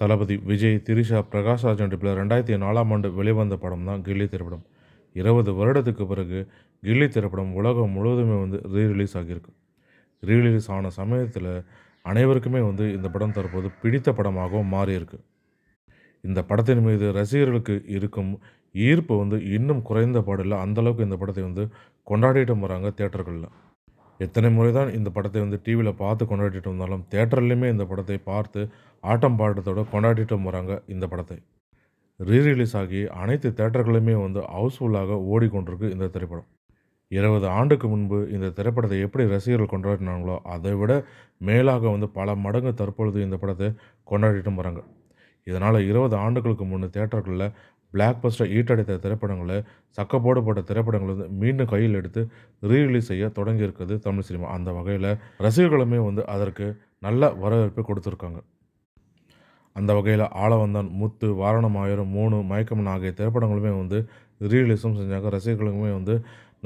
தளபதி விஜய் திரிஷா பிரகாஷ்ராஜ் நடிப்பில் ரெண்டாயிரத்தி நாலாம் ஆண்டு வெளிவந்த படம் தான் கில்லி திரைப்படம். இருபது வருடத்துக்கு பிறகு கில்லி திரைப்படம் உலகம் முழுவதுமே வந்து ரீரிலீஸ் ஆகியிருக்கு. ரீரிலீஸ் ஆன சமயத்தில் அனைவருக்குமே வந்து இந்த படம் தற்போது பிடித்த படமாகவும் மாறியிருக்கு. இந்த படத்தின் மீது ரசிகர்களுக்கு இருக்கும் ஈர்ப்பு வந்து இன்னும் குறைந்த பாடில்லை. அந்தளவுக்கு இந்த படத்தை வந்து கொண்டாடிட்டு வராங்க தேட்டர்களில் எத்தனை முறை தான் இந்த படத்தை வந்து டிவியில் பார்த்து கொண்டாடிட்டு வந்தாலும் தேட்டர்லேயுமே இந்த படத்தை பார்த்து ஆட்டம் பாட்டத்தோட கொண்டாடிட்டு வராங்க இந்த படத்தை. ரீரிலீஸ் ஆகி அனைத்து தேட்டர்களுமே வந்து ஹவுஸ்ஃபுல்லாக ஓடிக்கொண்டிருக்கு இந்த திரைப்படம். இருபது ஆண்டுக்கு முன்பு இந்த திரைப்படத்தை எப்படி ரசிகர்கள் கொண்டாடினாங்களோ அதை விட மேலாக வந்து பல மடங்கு தற்பொழுது இந்த படத்தை கொண்டாடிட்டும் வராங்க. இதனால் இருபது ஆண்டுகளுக்கு முன்னே தேட்டர்களில் பிளாக் பஸ்டர் ஈட்டடைத்த திரைப்படங்களை சக்கப்போடு போட்ட திரைப்படங்களை வந்து மீண்டும் கையில் எடுத்து ரீரிலீஸ் செய்ய தொடங்கியிருக்குது தமிழ் சினிமா. அந்த வகையில் ரசிகர்களுமே வந்து அதற்கு நல்ல வரவேற்பை கொடுத்துருக்காங்க. அந்த வகையில் ஆளவந்தான் முத்து வாரணம் ஆயிரம் மூணு மயக்கமன் ஆகிய திரைப்படங்களுமே வந்து ரீரிலீஸும் செஞ்சாங்க. ரசிகர்களுமே வந்து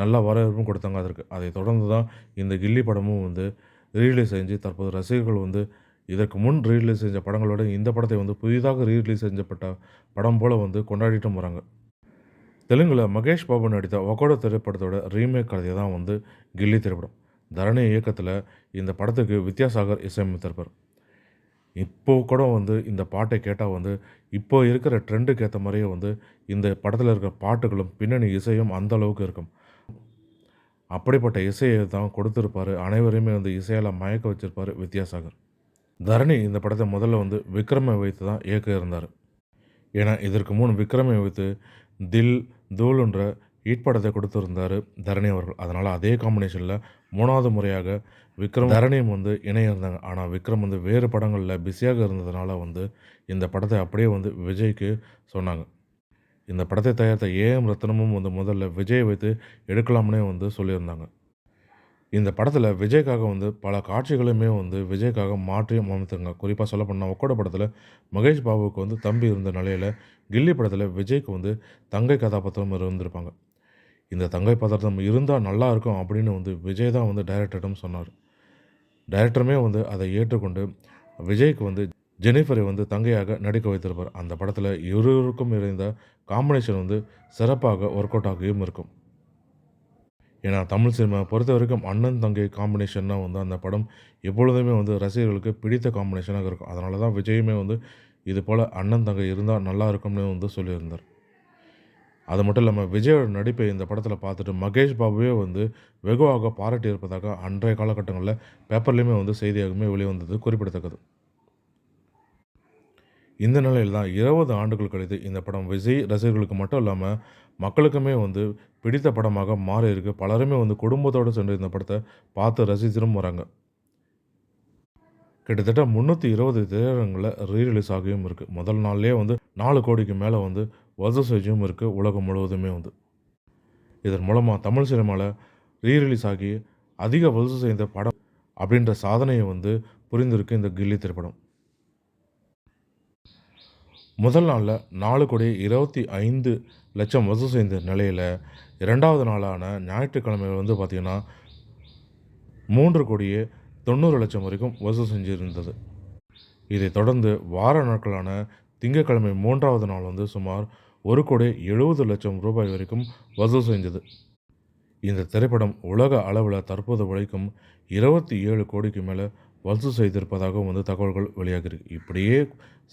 நல்ல வரவேற்பும் கொடுத்தாங்க அதற்கு. அதை தொடர்ந்து தான் இந்த கில்லி படமும் வந்து ரீரிலீஸ் செஞ்சு தற்போது ரசிகர்கள் வந்து இதற்கு முன் ரீரிலீஸ் செஞ்ச படங்களோட இந்த படத்தை வந்து புதிதாக ரீரிலீஸ் செஞ்சப்பட்ட படம் போல் வந்து கொண்டாடிட்டும் வராங்க. தெலுங்கில் மகேஷ் பாபு நடித்த ஒகோட திரைப்படத்தோட ரீமேக் கதையை தான் வந்து கில்லி திரைப்படம். தரணி இயக்கத்தில் இந்த படத்துக்கு வித்யாசாகர் இசையமைத்திருப்பார். இப்போ கூட வந்து இந்த பாட்டை கேட்டால் வந்து இப்போ இருக்கிற ட்ரெண்டுக்கு ஏற்ற மாதிரியே வந்து இந்த படத்தில் இருக்கிற பாட்டுகளும் பின்னணி இசையும் அந்த அளவுக்கு இருக்கும். அப்படிப்பட்ட இசையை தான் கொடுத்துருப்பாரு. அனைவரையுமே வந்து இசையால் மயக்க வச்சுருப்பார் வித்யாசாகர். தரணி இந்த படத்தை முதல்ல வந்து விக்ரமை வைத்து தான் இயக்க இருந்தார். ஏன்னா இதற்கு முன் விக்ரமை வைத்து தில் தூளுன்ற ஈட் படத்தை கொடுத்துருந்தார் தரணி அவர்கள். அதனால் அதே காம்பினேஷனில் மூணாவது முறையாக விக்ரம் தரணியும் வந்து இணைய இருந்தாங்க ஆனால் விக்ரம் வந்து வேறு படங்களில் பிஸியாக இருந்ததுனால வந்து இந்த படத்தை அப்படியே வந்து விஜய்க்கு சொன்னாங்க. இந்த படத்தை தயாரித்த ஏஎம் ரத்னமும் வந்து முதல்ல விஜய் வைத்து எடுக்கலாம்னே வந்து சொல்லியிருந்தாங்க. இந்த படத்தில் விஜய்க்காக வந்து பல காட்சிகளுமே வந்து விஜய்க்காக மாற்றியும் அமைத்துங்க குறிப்பாக சொல்ல போனால் ஒக்கோட படத்தில் மகேஷ் பாபுவுக்கு வந்து தம்பி இருந்த நிலையில் கில்லி படத்தில் விஜய்க்கு வந்து தங்கை கதாபாத்திரம் இருந்திருப்பாங்க. இந்த தங்கை பாத்திரம் இருந்தால் நல்லா இருக்கும் அப்படின்னு வந்து விஜய் தான் வந்து டைரக்டரிடம் சொன்னார். டைரக்டருமே வந்து அதை ஏற்றுக்கொண்டு விஜய்க்கு வந்து ஜெனிஃபரை வந்து தங்கையாக நடிக்க வைத்திருப்பார். அந்த படத்தில் இருவருக்கும் இருந்த காம்பினேஷன் வந்து சிறப்பாக ஒர்க் அவுட் ஆகியும் இருக்கும். ஏன்னா தமிழ் சினிமா பொறுத்த வரைக்கும் அண்ணன் தங்கை காம்பினேஷன்னா வந்து அந்த படம் எப்பொழுதுமே வந்து ரசிகர்களுக்கு பிடித்த காம்பினேஷனாக இருக்கும். அதனால தான் விஜயுமே வந்து இது போல் அண்ணன் தங்கை இருந்தால் நல்லா இருக்கும்னு வந்து சொல்லியிருந்தார். அது மட்டும் இல்லாமல் விஜயோட நடிப்பை இந்த படத்தில் பார்த்துட்டு மகேஷ் பாபுவே வந்து வெகுவாக பாராட்டி இருப்பதாக அன்றைய காலகட்டங்களில் பேப்பர்லேயுமே வந்து செய்தியாகவுமே வெளிவந்தது குறிப்பிடத்தக்கது. இந்த நிலையில் தான் இருபது ஆண்டுகள் கழித்து இந்த படம் விஜய் ரசிகர்களுக்கு மட்டும் இல்லாமல் மக்களுக்குமே வந்து பிடித்த படமாக மாறி இருக்கு. பலருமே வந்து குடும்பத்தோடு சென்று இந்த படத்தை பார்த்து ரசிச்சிடும் வராங்க. கிட்டத்தட்ட முந்நூற்றி இருபது திரையரங்களில் ரீரிலீஸ் ஆகியும் இருக்குது முதல் நாள்லேயே வந்து நாலு கோடிக்கு மேலே வந்து வசூல் செஞ்சும் இருக்குது உலகம் முழுவதுமே வந்து. இதன் மூலமாக தமிழ் சினிமாவில் ரீரிலீஸ் ஆகி அதிக வசூல் செய்த படம் அப்படின்ற சாதனையை வந்து புரிந்திருக்கு இந்த கில்லி திரைப்படம். முதல் நாளில் நாலு கோடி இருபத்தி ஐந்து லட்சம் வசூல் செய்த நிலையில் இரண்டாவது நாளான ஞாயிற்றுக்கிழமை வந்து பார்த்திங்கன்னா மூன்று கோடியே தொண்ணூறு லட்சம் வரைக்கும் வசூல் செஞ்சிருந்தது. இதைத் தொடர்ந்து வார நாட்களான திங்கட்கிழமை மூன்றாவது நாள் வந்து சுமார் ஒரு கோடி எழுபது லட்சம் ரூபாய் வரைக்கும் வசூல் செஞ்சது. இந்த திரைப்படம் உலக அளவில் தற்போது உழைக்கும் இருபத்தி ஏழு கோடிக்கு மேலே வசூல் செய்திருப்பதாகவும் வந்து தகவல்கள் வெளியாகிருக்கு. இப்படியே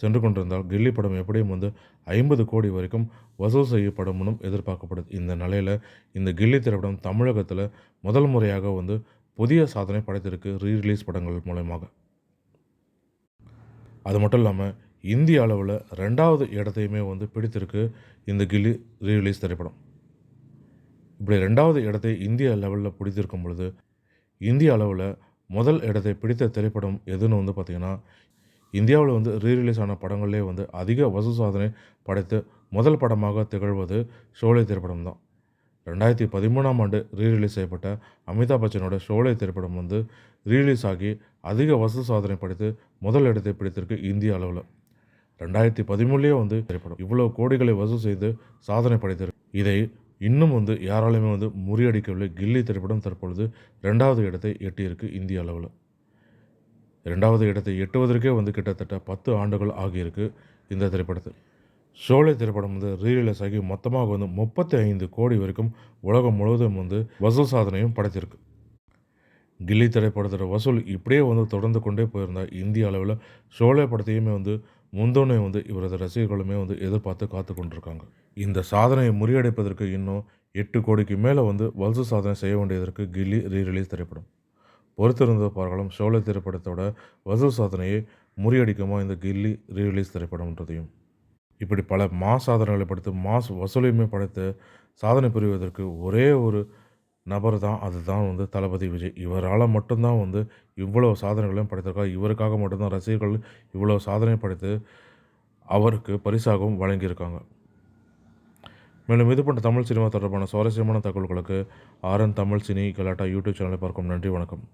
சென்று கொண்டிருந்தால் கில்லி படம் எப்படியும் வந்து ஐம்பது கோடி வரைக்கும் வசூல் செய்யப்படும்னும் எதிர்பார்க்கப்படுது. இந்த நிலையில் இந்த கில்லி திரைப்படம் தமிழகத்தில் முதல் முறையாக வந்து புதிய சாதனை படைத்திருக்கு ரீரிலீஸ் படங்கள் மூலயமாக அது மட்டும் இல்லாமல் இந்திய அளவில் ரெண்டாவது இடத்தையுமே வந்து பிடித்திருக்கு இந்த கில்லி ரீரிலீஸ் திரைப்படம். இப்படி ரெண்டாவது இடத்தை இந்திய லெவலில் பிடித்திருக்கும் பொழுது இந்திய அளவில் முதல் இடத்தை பிடித்த திரைப்படம் எதுன்னு வந்து பார்த்திங்கன்னா இந்தியாவில் வந்து ரீரிலீஸ் ஆன படங்கள்லேயே வந்து அதிக வசூல் சாதனை படைத்து முதல் படமாக திகழ்வது ஷோலே திரைப்படம் தான். ரெண்டாயிரத்தி பதிமூணாம் ஆண்டு ரீரிலீஸ் செய்யப்பட்ட அமிதாப் பச்சனோட ஷோலே திரைப்படம் வந்து ரீரிலீஸ் ஆகி அதிக வசூல் சாதனை படைத்து முதல் இடத்தை பிடித்திருக்கு இந்திய அளவில். ரெண்டாயிரத்தி பதிமூணுலேயே வந்து திரைப்படம் இவ்வளோ கோடிகளை வசூல் செய்து சாதனை படைத்திருக்கு. இதை இன்னும் வந்து யாராலையுமே வந்து முறியடிக்கவில்லை. கில்லி திரைப்படம் தற்பொழுது ரெண்டாவது இடத்தை எட்டியிருக்கு இந்திய அளவில். ரெண்டாவது இடத்தை எட்டுவதற்கே வந்து கிட்டத்தட்ட பத்து ஆண்டுகள் ஆகியிருக்கு இந்த திரைப்படத்தில். ஷோலே திரைப்படம் வந்து ரீரிலீஸ் ஆகி மொத்தமாக வந்து முப்பத்தி ஐந்து கோடி வரைக்கும் உலகம் முழுவதும் வந்து வசூல் சாதனையும் படைத்திருக்கு. கில்லி திரைப்படத்தோட வசூல் இப்படியே வந்து தொடர்ந்து கொண்டே போயிருந்தால் இந்திய அளவில் ஷோலே படத்தையுமே வந்து முந்தோனே வந்து இவரது ரசிகர்களுமே வந்து எதிர்பார்த்து காத்து கொண்டிருக்காங்க. இந்த சாதனையை முறியடைப்பதற்கு இன்னும் எட்டு கோடிக்கு மேலே வந்து வல்சு சாதனை செய்ய வேண்டியதற்கு கில்லி ரீரிலீஸ் திரைப்படம். பொறுத்திருந்த பார்க்கலாம் ஷோலை திரைப்படத்தோட வசூல் சாதனையை முறியடிக்குமா இந்த கில்லி ரீரிலீஸ் திரைப்படம்ன்றதையும். இப்படி பல மாஸ் சாதனைகளை படுத்து மாஸ் வசூலையுமே படைத்து சாதனை புரிவதற்கு ஒரே ஒரு நபர் தான் அதுதான் வந்து தளபதி விஜய். இவரால் மட்டும்தான் வந்து இவ்வளோ சாதனைகளையும் படைத்திருக்கார். இவருக்காக மட்டும்தான் ரசிகர்கள் இவ்வளோ சாதனை படைத்து அவருக்கு பரிசாகவும் வழங்கியிருக்காங்க. மேலும் இது போன்ற தமிழ் சினிமா தொடர்பான சுவாரஸ்யமான தகவல்களுக்கு RN Tamil cine Galatta YouTube சேனலை பார்க்கும் நன்றி வணக்கம்.